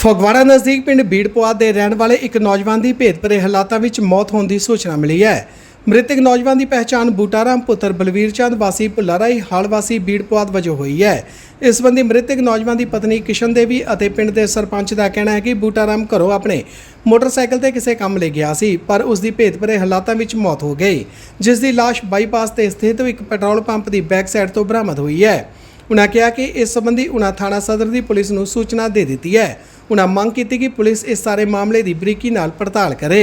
ਫਗਵਾੜਾ ਨਜ਼ਦੀਕ ਪਿੰਡ ਬੀੜਪੁਆ ਦੇ ਰਹਿਣ ਵਾਲੇ ਇੱਕ ਨੌਜਵਾਨ ਦੀ ਭੇਦਭਰੇ ਹਾਲਾਤਾਂ ਵਿੱਚ ਮੌਤ ਹੋਣ ਦੀ ਸੂਚਨਾ ਮਿਲੀ ਹੈ। ਮ੍ਰਿਤਕ ਨੌਜਵਾਨ ਦੀ ਪਹਿਚਾਣ ਬੂਟਾਰਾਮ ਪੁੱਤਰ ਬਲਵੀਰ ਚੰਦ ਵਾਸੀ ਭੁੱਲਾਰਾਈ ਹਾਲ ਵਾਸੀ ਬੀੜਪੁਆਦ ਵਜੋਂ ਹੋਈ ਹੈ। ਇਸ ਸੰਬੰਧੀ ਮ੍ਰਿਤਕ ਨੌਜਵਾਨ ਦੀ ਪਤਨੀ ਕਿਸ਼ਨ ਦੇਵੀ ਅਤੇ ਪਿੰਡ ਦੇ ਸਰਪੰਚ ਦਾ ਕਹਿਣਾ ਹੈ ਕਿ ਬੂਟਾਰਾਮ ਘਰੋਂ ਆਪਣੇ ਮੋਟਰਸਾਈਕਲ ਤੇ ਕਿਸੇ ਕੰਮ ਲਈ ਗਿਆ ਸੀ, ਪਰ ਉਸ ਦੀ ਭੇਤਭਰੇ ਹਾਲਾਤਾਂ ਵਿੱਚ ਮੌਤ ਹੋ ਗਈ, ਜਿਸ ਦੀ ਲਾਸ਼ ਬਾਈਪਾਸ ਤੇ ਸਥਿਤ ਇੱਕ ਪੈਟਰੋਲ ਪੰਪ ਦੀ ਬੈਕ ਸਾਈਡ ਤੋਂ ਬਰਾਮਦ ਹੋਈ ਹੈ। ਉਨ੍ਹਾਂ ਕਿਹਾ ਕਿ ਇਸ ਸੰਬੰਧੀ ਉਨ੍ਹਾਂ ਥਾਣਾ ਸਦਰ ਦੀ ਪੁਲਿਸ ਨੂੰ ਸੂਚਨਾ ਦੇ ਦਿੱਤੀ ਹੈ। ਉਨ੍ਹਾਂ ਮੰਗ ਕੀਤੀ ਕਿ ਪੁਲਿਸ ਇਸ ਸਾਰੇ ਮਾਮਲੇ ਦੀ ਬਰੀਕੀ ਨਾਲ ਪੜਤਾਲ ਕਰੇ।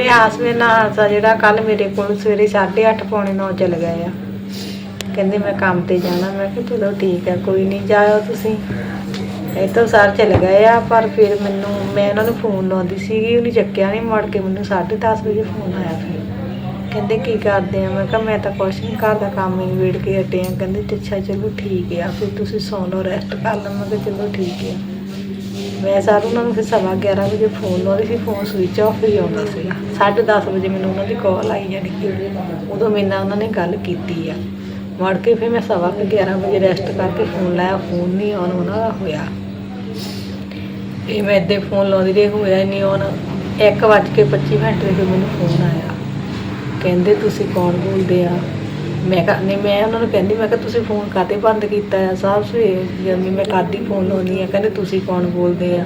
ਇਹ ਹਸਬੈਂਡ ਨਾਲ ਤਾਂ ਜਿਹੜਾ ਕੱਲ ਮੇਰੇ ਕੋਲ ਸਵੇਰੇ 8:30 ਪੌਣੇ 9 ਚਲ ਗਏ ਆ। ਕਹਿੰਦੇ ਮੈਂ ਕੰਮ ਤੇ ਜਾਣਾ, ਮੈਂ ਕਿਹਾ ਚਲੋ ਠੀਕ ਹੈ ਕੋਈ ਨਹੀਂ ਜਾਇਓ ਤੁਸੀਂ। ਇੱਥੋਂ ਸਰ ਚਲੇ ਗਏ ਆ, ਪਰ ਫਿਰ ਮੈਨੂੰ, ਮੈਂ ਉਹਨਾਂ ਨੂੰ ਫੋਨ ਲਾਉਂਦੀ ਸੀਗੀ, ਉਹਨੇ ਚੱਕਿਆ ਨਹੀਂ ਮੁੜ ਕੇ ਮੈਨੂੰ 10:30 ਵਜੇ ਫੋਨ ਆਇਆ ਫਿਰ। ਕਹਿੰਦੇ ਕੀ ਕਰਦੇ ਆ? ਮੈਂ ਕਿਹਾ ਮੈਂ ਤਾਂ ਕੁਛ ਨਹੀਂ ਘਰ ਦਾ ਕੰਮ ਹੀ ਵੇੜ ਕੇ ਹਟੇ ਆ। ਕਹਿੰਦੇ ਅੱਛਾ, ਚਲੋ ਠੀਕ ਆ, ਫਿਰ ਤੁਸੀਂ ਸੌਂ ਲਓ ਰੈਸਟ ਕਰ ਲਓ। ਮੈਂ ਕਿਹਾ ਚਲੋ ਠੀਕ ਆ। ਮੈਂ ਸਰ ਉਹਨਾਂ ਨੂੰ ਫਿਰ ਸਵਾ 11 ਵਜੇ ਫੋਨ ਲਾਉਂਦੀ ਸੀ ਫੋਨ ਸਵਿਚ ਆਫ ਹੀ ਆਉਂਦਾ ਸੀਗਾ 10:30 ਵਜੇ ਮੈਨੂੰ ਉਹਨਾਂ ਦੀ ਕਾਲ ਆਈ ਜਾਣੀ ਕਿ ਉਦੋਂ ਮੇਰੇ ਨਾਲ ਉਹਨਾਂ ਨੇ ਗੱਲ ਕੀਤੀ ਆ। ਮੁੜ ਕੇ ਫਿਰ ਮੈਂ ਸਵਾ ਕੁ 11 ਵਜੇ ਰੈਸਟ ਕਰਕੇ ਫੋਨ ਲਾਇਆ ਫੋਨ ਨਹੀਂ ਆਨ ਉਹਨਾਂ ਦਾ ਹੋਇਆ। ਇਹ ਮੈਂ ਇੱਦੇ ਫੋਨ ਲਾਉਂਦੀ ਰਹੀ, ਹੋਇਆ ਨਹੀਂ ਆਨ 1:25 ਮਿੰਟ ਤੇ ਮੈਨੂੰ ਫੋਨ ਆਇਆ। ਕਹਿੰਦੇ, ਤੁਸੀਂ ਕੌਣ ਬੋਲਦੇ ਆ? ਮੈਂ ਕਿਹਾ, ਨਹੀਂ, ਮੈਂ ਉਹਨਾਂ ਨੂੰ ਕਹਿੰਦੀ, ਮੈਂ ਕਿਹਾ, ਤੁਸੀਂ ਫੋਨ ਕਾਤੇ ਬੰਦ ਕੀਤਾ ਆ? ਸਾਹਿਬ ਸਵੇਰ ਜਦ ਮੈਂ ਕਾਦੀ ਫੋਨ ਲਾਉਣੀ ਆ। ਕਹਿੰਦੇ, ਤੁਸੀਂ ਕੌਣ ਬੋਲਦੇ ਆ?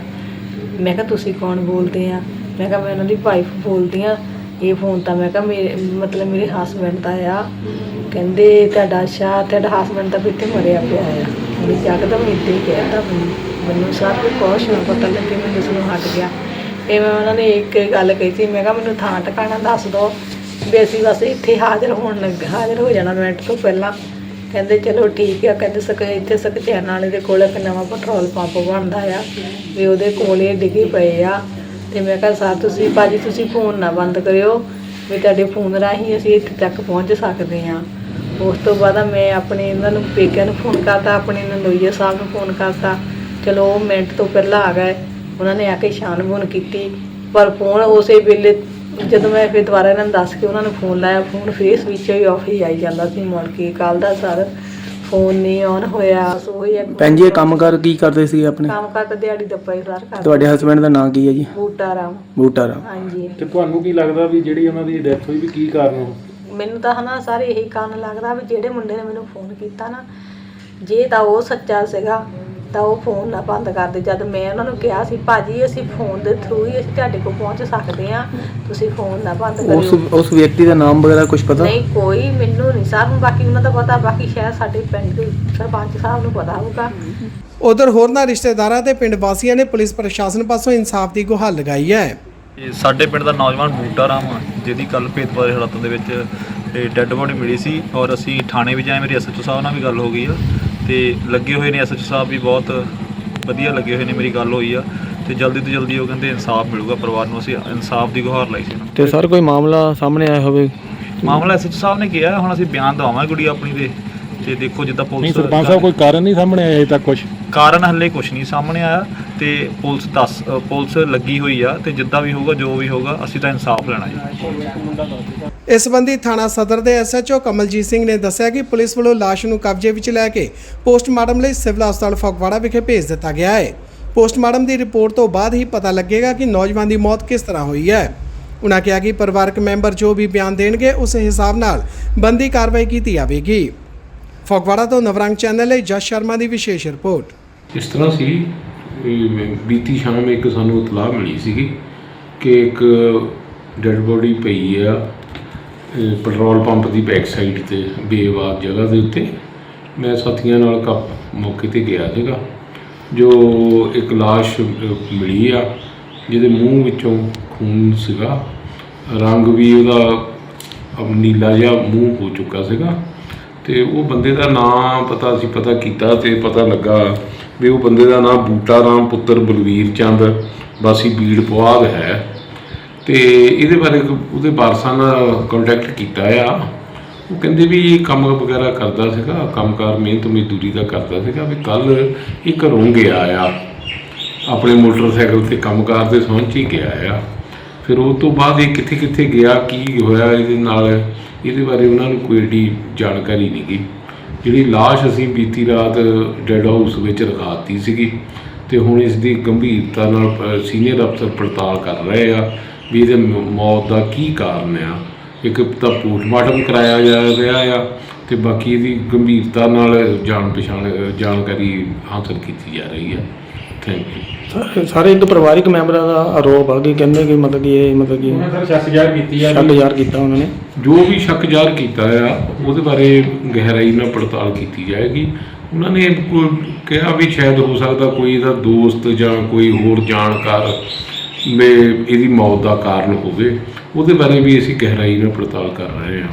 ਮੈਂ ਕਿਹਾ, ਤੁਸੀਂ ਕੌਣ ਬੋਲਦੇ ਆ? ਮੈਂ ਕਿਹਾ, ਮੈਂ ਉਹਨਾਂ ਦੀ ਵਾਈਫ ਬੋਲਦੀ ਆ। ਇਹ ਫੋਨ ਤਾਂ ਮੈਂ ਕਿਹਾ, ਮੇਰੇ, ਮਤਲਬ ਮੇਰੇ ਹਸਬੈਂਡ ਦਾ ਆ। ਕਹਿੰਦੇ, ਤੁਹਾਡਾ ਅੱਛਾ, ਤੁਹਾਡਾ ਹਸਬੈਂਡ ਤਾਂ ਵੀ ਇੱਥੇ ਮਰਿਆ ਪਿਆ ਆ। ਮੈਂ ਜੱਕਦਮ ਇੱਥੇ ਹੀ ਕਹਿਤਾ ਮੈਨੂੰ। ਮੈਨੂੰ ਸਭ ਕੁਛ ਨਾ ਪਤਾ ਲੱਗੇ ਮੈਨੂੰ ਜਿਸ ਹਟ ਗਿਆ। ਤੇ ਮੈਂ ਉਹਨਾਂ ਨੇ ਇੱਕ ਗੱਲ ਕਹੀ ਸੀ, ਮੈਂ ਕਿਹਾ, ਮੈਨੂੰ ਥਾਂ ਟਿਕਾਣਾ ਦੱਸ ਦਿਓ। ਵੀ ਅਸੀਂ ਬਸ ਇੱਥੇ ਹਾਜ਼ਰ ਹੋਣ ਲੱਗ, ਹਾਜ਼ਰ ਹੋ ਜਾਣਾ ਮਿੰਟ ਤੋਂ ਪਹਿਲਾਂ। ਕਹਿੰਦੇ ਚਲੋ ਠੀਕ ਆ, ਕਹਿੰਦੇ ਸਕ, ਇੱਥੇ ਸਕਚੈਨ ਵਾਲੇ ਦੇ ਕੋਲ ਇੱਕ ਨਵਾਂ ਪੈਟਰੋਲ ਪੰਪ ਬਣਦਾ ਆ, ਵੀ ਉਹਦੇ ਕੋਲ ਇਹ ਡਿੱਗੇ ਪਏ ਆ। ਤੇ ਮੈਂ ਕਿਹਾ ਸਰ ਤੁਸੀਂ, ਭਾਜੀ ਤੁਸੀਂ ਫੋਨ ਨਾ ਬੰਦ ਕਰਿਓ, ਵੀ ਤੁਹਾਡੇ ਫੋਨ ਰਾਹੀਂ ਅਸੀਂ ਇੱਥੇ ਤੱਕ ਪਹੁੰਚ ਸਕਦੇ ਹਾਂ। ਉਸ ਤੋਂ ਬਾਅਦ ਮੈਂ ਆਪਣੇ ਇਹਨਾਂ ਨੂੰ, ਪੇਕਿਆਂ ਨੂੰ ਫੋਨ ਕਰਤਾ, ਆਪਣੇ ਨੰਦੋਈਆ ਸਾਹਿਬ ਨੂੰ ਫੋਨ ਕਰਤਾ। ਚਲੋ ਉਹ ਮਿੰਟ ਤੋਂ ਪਹਿਲਾਂ ਆ ਗਏ। ਉਹਨਾਂ ਨੇ ਆ ਕੇ ਛਾਣਬੂਣ ਕੀਤੀ। ਪਰ ਫੋਨ ਉਸੇ ਵੇਲੇ ਜਦੋਂ ਮੈਂ ਫਿਰ ਦੁਬਾਰਾ ਇਹਨਾਂ ਨੂੰ ਦੱਸ ਕੇ ਉਹਨਾਂ ਨੂੰ ਫੋਨ ਲਾਇਆ ਫੋਨ ਫੇਸ ਵਿੱਚ ਹੀ ਆਫ ਹੀ ਆਈ ਜਾਂਦਾ ਸੀ ਮੁੜ ਕੇ। ਕੱਲ ਦਾ ਸਰ ਫੋਨ ਨਹੀਂ ਔਨ ਹੋਇਆ ਸੋ ਹੀ ਇੱਕ ਭੈਣ ਜੀ ਇਹ ਕੰਮ ਕਰ ਕੀ ਕਰਦੇ ਸੀ ਆਪਣੇ? ਕੰਮ ਕਰਦਾ ਦਿਹਾੜੀ ਦਾ ਹੀ ਸਰ ਕਰ ਤੁਹਾਡੇ ਹਸਬੰਡ ਦਾ ਨਾਂ ਕੀ ਹੈ ਜੀ? ਬੂਟਾ ਰਾਮ ਬੂਟਾ ਰਾਮ ਹਾਂਜੀ। ਤੇ ਤੁਹਾਨੂੰ ਕੀ ਲੱਗਦਾ ਵੀ ਜਿਹੜੀ ਉਹਨਾਂ ਦੀ ਡੈਥ ਹੋਈ ਵੀ ਕੀ ਕਾਰਨ ਹੋ ਮੈਨੂੰ ਤਾਂ ਹਨਾ ਸਾਰੇ ਇਹੀ ਕਾਰਨ ਲੱਗਦਾ ਵੀ ਜਿਹੜੇ ਮੁੰਡੇ ਨੇ ਮੈਨੂੰ ਫੋਨ ਕੀਤਾ ਨਾ ਜੇ ਤਾਂ ਉਹ ਸੱਚਾ ਸੀਗਾ ਤਾਂ ਉਹ ਫੋਨ ਨਾ ਬੰਦ ਕਰਦੇ। ਜਦ ਮੈਂ ਉਹਨਾਂ ਨੂੰ ਕਿਹਾ ਸੀ ਭਾਜੀ ਅਸੀਂ ਫੋਨ ਦੇ ਥਰੂ ਹੀ ਅਸੀਂ ਤੁਹਾਡੇ ਕੋਲ ਪਹੁੰਚ ਸਕਦੇ ਹਾਂ। ਤੁਸੀਂ ਫੋਨ ਨਾ ਬੰਦ ਉਸ ਕਰਿਓ। ਉਸ ਵਿਅਕਤੀ ਦਾ ਨਾਮ ਵਗੈਰਾ ਕੁਝ ਪਤਾ? ਨਹੀਂ ਕੋਈ ਮੈਨੂੰ ਨਹੀਂ। ਸਾਹਿਬ ਨੂੰ ਬਾਕੀ ਉਹਨਾਂ ਦਾ ਪਤਾ ਬਾਕੀ ਸ਼ਾਇਦ ਸਾਡੇ ਪਿੰਡ ਦੇ ਸਰਪੰਚ ਸਾਹਿਬ ਨੂੰ ਪਤਾ ਹੋਊਗਾ। ਉਧਰ ਹੋਰਨਾਂ ਰਿਸ਼ਤੇਦਾਰਾਂ ਤੇ ਪਿੰਡ ਵਾਸੀਆਂ ਨੇ ਪੁਲਿਸ ਪ੍ਰਸ਼ਾਸਨ ਪਾਸੋਂ ਇਨਸਾਫ ਦੀ ਗੁਹਾਰ ਲਗਾਈ ਹੈ। ਇਹ ਸਾਡੇ ਪਿੰਡ ਦਾ ਨੌਜਵਾਨ ਬੂਟਾ ਰਾਮ ਆ, ਜਿਹਦੀ ਕੱਲ ਭੇਦਭਾਵ ਦੇ ਹਾਲਾਤਾਂ ਦੇ ਵਿੱਚ ਡੈੱਡ ਬੋਡੀ ਮਿਲੀ ਸੀ ਔਰ ਅਸੀਂ ਥਾਣੇ ਵੀ ਜਾਏ। ਮੇਰੀ ਐਸਐਚਓ ਸਾਹਿਬ ਨਾਲ ਵੀ ਗੱਲ ਹੋ ਗਈ ਆ। ਤੇ ਲੱਗੇ ਹੋਏ ਨੇ ਐਸਐਚਓ ਸਾਹਿਬ ਵੀ ਬਹੁਤ ਵਧੀਆ ਲੱਗੇ ਹੋਏ ਨੇ ਮੇਰੀ ਗੱਲ ਹੋਈ ਆ। ਤੇ ਜਲਦੀ ਤੋਂ ਜਲਦੀ ਉਹ ਕਹਿੰਦੇ ਇਨਸਾਫ ਮਿਲੂਗਾ ਪਰਿਵਾਰ ਨੂੰ ਅਸੀਂ ਇਨਸਾਫ ਦੀ ਗੁਹਾਰ ਲਾਈ ਸੀ ਉਹਨਾਂ। ਤੇ ਸਰ ਕੋਈ ਮਾਮਲਾ ਸਾਹਮਣੇ ਆਇਆ ਹੋਵੇ? ਮਾਮਲਾ ਐਸਐਚਓ ਸਾਹਿਬ ਨੇ ਕਿਹਾ ਹੁਣ ਅਸੀਂ ਬਿਆਨ ਦਵਾਵਾਂਗੇ ਕੁੜੀ ਆਪਣੀ ਦੇ। ਤੇ ਦੇਖੋ ਜਿੱਦਾਂ ਨਹੀਂ ਪੁਲਿਸ ਸਰਪੰਚ ਸਾਹਿਬ ਕੋਈ ਕਾਰਨ ਨਹੀਂ ਸਾਹਮਣੇ ਆਇਆ ਅਜੇ ਤੱਕ ਕੁਝ ਕਾਰਨ ਹੱਲੇ ਕੁਝ ਨਹੀਂ ਸਾਹਮਣੇ ਆਇਆ ਤੇ ਪੁਲਿਸ ਦੱਸ ਅ, ਪੁਲਿਸ ਲੱਗੀ ਹੋਈ ਆ ਤੇ ਜਿੱਦਾਂ ਵੀ ਹੋਊਗਾ ਜੋ ਵੀ ਹੋਊਗਾ ਅਸੀਂ ਤਾਂ ਇਨਸਾਫ ਲੈਣਾ ਜੀ। ਇਸ ਸੰਬੰਧੀ ਥਾਣਾ ਸਦਰ ਦੇ ਐਸਐਚਓ ਕਮਲਜੀਤ ਸਿੰਘ ਨੇ ਦੱਸਿਆ ਕਿ ਪੁਲਿਸ ਵੱਲੋਂ ਲਾਸ਼ ਨੂੰ ਕਬਜ਼ੇ ਵਿੱਚ ਲੈ ਕੇ ਪੋਸਟਮਾਰਟਮ ਲਈ ਸਿਵਲ ਹਸਪਤਾਲ ਫਗਵਾੜਾ ਵਿਖੇ ਭੇਜ ਦਿੱਤਾ ਗਿਆ ਹੈ। ਪੋਸਟਮਾਰਟਮ ਦੀ ਰਿਪੋਰਟ ਤੋਂ ਬਾਅਦ ਹੀ ਪਤਾ ਲੱਗੇਗਾ ਕਿ ਨੌਜਵਾਨ ਦੀ ਮੌਤ ਕਿਸ ਤਰ੍ਹਾਂ ਹੋਈ ਹੈ। ਉਨ੍ਹਾਂ ਕਿਹਾ ਕਿ ਪਰਿਵਾਰਕ ਮੈਂਬਰ ਜੋ ਵੀ ਬਿਆਨ ਦੇਣਗੇ ਉਸ ਹਿਸਾਬ ਨਾਲ ਬੰਦੀ ਕਾਰਵਾਈ ਕੀਤੀ ਜਾਵੇਗੀ। ਫਗਵਾੜਾ ਤੋਂ ਨਵਰੰਗ ਚੈਨਲ ਲਈ ਜਸ ਸ਼ਰਮਾ ਦੀ ਵਿਸ਼ੇਸ਼ ਰਿਪੋਰਟ। ਇਸ ਤਰ੍ਹਾਂ ਸੀ ਵੀ ਬੀਤੀ ਸ਼ਾਮ ਇੱਕ ਸਾਨੂੰ ਇਤਲਾਹ ਮਿਲੀ ਸੀਗੀ ਕਿ ਇੱਕ ਡੈੱਡ ਬੋਡੀ ਪਈ ਆ ਇਹ ਪੈਟਰੋਲ ਪੰਪ ਦੀ ਬੈਕ ਸਾਈਡ ਤੇ ਬੇਵਾਦ ਜਗ੍ਹਾ ਦੇ ਉੱਤੇ। ਮੈਂ ਸਾਥੀਆਂ ਨਾਲ ਕੱਪ ਮੌਕੇ ਤੇ ਗਿਆ ਸੀਗਾ ਜੋ ਇੱਕ ਲਾਸ਼ ਅ, ਮਿਲੀ ਆ ਜਿਹਦੇ ਮੂੰਹ ਵਿੱਚੋਂ ਖੂਨ ਸੀਗਾ। ਰੰਗ ਵੀ ਉਹਦਾ ਅਹ, ਨੀਲਾ ਜਿਹਾ ਮੂੰਹ ਹੋ ਚੁੱਕਾ ਸੀਗਾ। ਤੇ ਉਹ ਬੰਦੇ ਦਾ ਨਾਮ ਪਤਾ ਸੀ ਪਤਾ ਕੀਤਾ ਤੇ ਪਤਾ ਲੱਗਾ ਵੀ ਉਹ ਬੰਦੇ ਦਾ ਨਾਮ ਬੂਟਾ ਰਾਮ ਪੁੱਤਰ ਬਲਵੀਰ ਚੰਦ, ਵਾਸੀ ਬੀੜ ਪੁਆਧ ਹੈ। ਤੇ ਇਹਦੇ ਬਾਰੇ ਉਹਦੇ ਵਾਰਸਾਂ ਨਾਲ ਕੰਟੈਕਟ ਕੀਤਾ ਆ। ਉਹ ਕਹਿੰਦੇ ਵੀ ਇਹ ਕੰਮ ਵਗੈਰਾ ਕਰਦਾ ਸੀਗਾ, ਕੰਮਕਾਰ ਮਿਹਨਤ ਮਜ਼ਦੂਰੀ ਦਾ ਕਰਦਾ ਸੀਗਾ ਵੀ ਕੱਲ ਇਹ ਘਰੋਂ ਗਿਆ ਆ। ਆਪਣੇ ਮੋਟਰਸਾਈਕਲ ਤੇ ਕੰਮਕਾਰ ਦੇ ਸਹੁੰ 'ਚ ਹੀ ਗਿਆ ਆ। ਫਿਰ ਉਹ ਤੋਂ ਬਾਅਦ ਇਹ ਕਿੱਥੇ ਕਿੱਥੇ ਗਿਆ, ਕੀ ਹੋਇਆ ਇਹਦੇ ਨਾਲ, ਇਹਦੇ ਬਾਰੇ ਉਹਨਾਂ ਨੂੰ ਕੋਈ ਏਡੀ ਜਾਣਕਾਰੀ ਨਹੀਂ ਗਈ ਜਿਹੜੀ ਲਾਸ਼ ਅਸੀਂ ਬੀਤੀ ਰਾਤ ਡੈਡ ਹਾਊਸ ਵਿੱਚ ਰਖਾਤੀ ਸੀਗੀ ਤੇ ਹੁਣ ਇਸ ਦੀ ਗੰਭੀਰਤਾ ਨਾਲ ਸੀਨੀਅਰ ਅਫਸਰ ਪੜਤਾਲ ਕਰ ਰਹੇ ਆ ਵੀ ਇਹਦੇ ਮੌਤ ਦਾ ਕੀ ਕਾਰਨ ਆ। ਇੱਕ ਤਾਂ ਪੋਸਟਮਾਰਟਮ ਕਰਾਇਆ ਜਾ ਰਿਹਾ ਆ ਤੇ ਬਾਕੀ ਇਹਦੀ ਗੰਭੀਰਤਾ ਨਾਲ ਜਾਣ ਪਛਾਣ ਜਾਣਕਾਰੀ ਹਾਸਲ ਕੀਤੀ ਜਾ ਰਹੀ ਆ। ਥੈਂਕ ਯੂ ਸਾਰੇ ਇੱਕ ਪਰਿਵਾਰਿਕ ਮੈਂਬਰਾਂ ਦਾ ਆਰੋਪ ਆ ਕਿ ਕਹਿੰਦੇ ਕਿ ਮਤਲਬ ਕਿ ਇਹ ਮਤਲਬ ਕਿ ਸਰ ਸ਼ੱਕ ਜ਼ਾਹਰ ਕੀਤੀ ਆ ਸ਼ੱਕ ਜ਼ਾਹਰ ਕੀਤਾ ਉਹਨਾਂ ਨੇ। ਜੋ ਵੀ ਸ਼ੱਕ ਜ਼ਾਹਰ ਕੀਤਾ ਆ ਉਹਦੇ ਬਾਰੇ ਗਹਿਰਾਈ ਨਾਲ ਪੜਤਾਲ ਕੀਤੀ ਜਾਏਗੀ। ਉਹਨਾਂ ਨੇ ਕੋ- ਕਿਹਾ ਵੀ ਸ਼ਾਇਦ ਹੋ ਸਕਦਾ ਕੋਈ ਇਹਦਾ ਦੋਸਤ ਜਾਂ ਕੋਈ ਹੋਰ ਜਾਣਕਾਰ ਮੇ ਇਹਦੀ ਮੌਤ ਦਾ ਕਾਰਨ ਹੋਵੇ। ਉਹਦੇ ਬਾਰੇ ਵੀ ਅਸੀਂ ਗਹਿਰਾਈ ਨਾਲ ਪੜਤਾਲ ਕਰ ਰਹੇ ਹਾਂ।